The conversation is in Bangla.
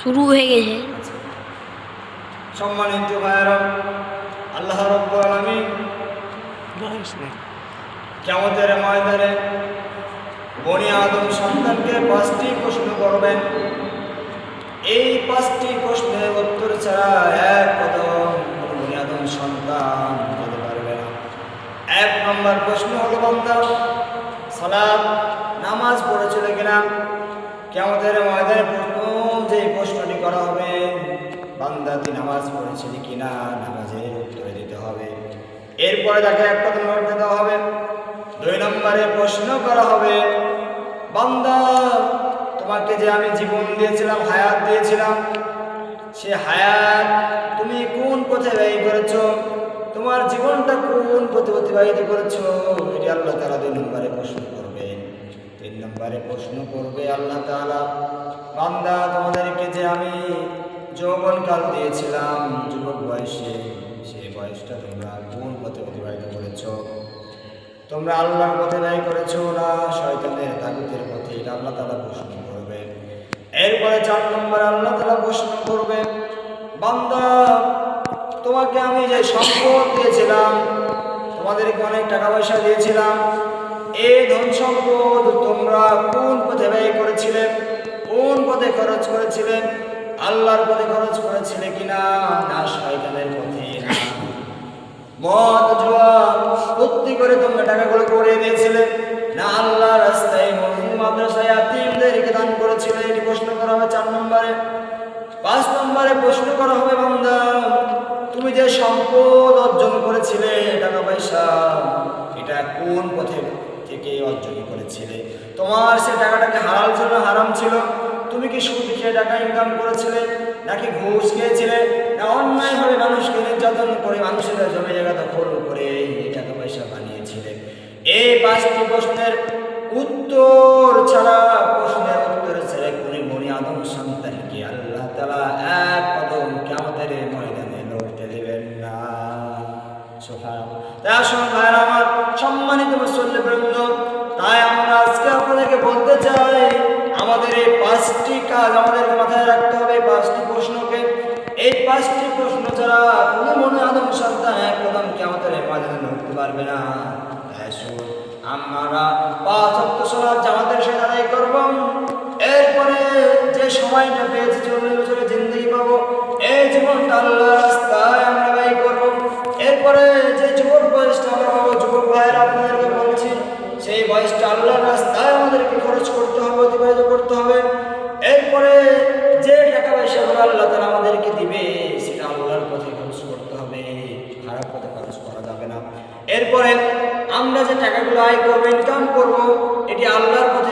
শুরু হয়ে গেছে। সম্মানিত ভাইয়েরা আল্লাহ রব্বুল আলামিন কেমতের ময়দানে বনি আদম সন্তানকে পাঁচটি প্রশ্ন করবেন এই পাঁচটি প্রশ্নের উত্তর ছাড়া এক কদম বনি আদম সন্তান হতে পারবে না এক নম্বর প্রশ্ন হলো বান্দা সালাদ নামাজ পড়েছিল কিনা কেমতের ময়দানে প্রথম যে প্রশ্নটি করা হবে, বান্দা তুই নামাজ পড়েছিলি কিনা নামাজের উত্তরে দিতে হবে। এরপরে তাকে এক কথা দেওয়া হবে। দুই নম্বরে প্রশ্ন করা হবে, বান্দা, তোমাকে যে আমি জীবন দিয়েছিলাম, হায়াত দিয়েছিলাম, সে হায়াত তুমি কোন পথে ব্যয় করেছ? তোমার জীবনটা কোন পথে অতিবাহিত করেছ? এটি আল্লাহ তালা দুই নম্বরে প্রশ্ন করবে। নম্বরে প্রশ্ন করবে আল্লাহ তাআলা। বান্দা, তোমাদেরকে যে আমি যৌবনকাল দিয়েছিলাম, যুবক বয়সে, সেই বয়সটা তোমরা কোন পথে অতিবাহিত করেছ? তোমরা আল্লাহর পথে ব্যয় করেছ না শয়তানের তাগুতের পথে? এটা আল্লাহ তালা প্রশ্ন করবে। এরপরে চার নম্বর আল্লাহ তালা প্রশ্ন করবে, বান্দা, তোমাকে আমি যে সম্পদ দিয়েছিলাম, তোমাদেরকে অনেক টাকা পয়সা দিয়েছিলাম এই ধন সম্পদ তোমরা কোন পথে ব্যয় করেছিলে? কোন পথে খরচ করেছিলে? আল্লাহর পথে খরচ করেছিলে কিনা? না, শয়তানের পথে মদ, জুয়া বুদ্ধি করে তোমরা টাকাগুলো করে দিয়েছিলে না আল্লাহ রাস্তায় মসজিদ মাদ্রাসায় আত্মীয়দেরকে দান করেছিলে। এটি প্রশ্ন করা হবে চার নম্বরে। পাঁচ নম্বরে প্রশ্ন করা হবে, বান্দা, তুমি যে সম্পদ অর্জন করেছিলে টাকা পয়সা এটা কোন পথে থেকে অর্জন করেছিলে? তোমার সে টাকাটাকে হারাল ছিল হারাম ছিল? তুমি কি সুদ খেয়ে টাকা ইনকাম করেছিলে? নাকি ঘুষ খেয়েছিলে? না অন্যায়ভাবে মানুষকে নির্যাতন করে মানুষের জমি জায়গা দখল করে এই টাকা পয়সা বানিয়েছিলে? এই পাঁচটি প্রশ্নের উত্তর ছাড়া প্রশ্নের উত্তর ছেড়ে কোন মনি আদম সন্তানকে আল্লাহ তালা এক কদম কেমতের ময়দানে লড়তে দেবেন না। ভাইয়ের আমার সম্মানিত মুসল্লি বৃন্দ, তাই আমরা আজকে আপনাদেরকে বলতে চাই, আমাদের এই পাঁচটি কাজ আমাদেরকে মাথায় রাখতে হবে পাঁচটি প্রশ্নকে। এই পাঁচটি প্রশ্ন ছাড়া কোনো মনে আদম সন্তান এক কদম কেমতের ময়দানে লড়তে পারবে না। আমরা পাঁচ অক্ট সলাপ জামাতের সাথে আদায় করব। এরপরে যে সময়টা পেয়েছি, চল্লিশ বছরের জিন্দগি পাবো, এই জীবনটা আল্লাহ আল্লাহ তারা আমাদেরকে দিবে, সেটা আল্লাহর পথে খরচ করতে হবে, খারাপ পথে খরচ করা যাবে না। এরপরে আমরা যে টাকাগুলো আয় করব ইনকাম করব, এটি আল্লাহর পথে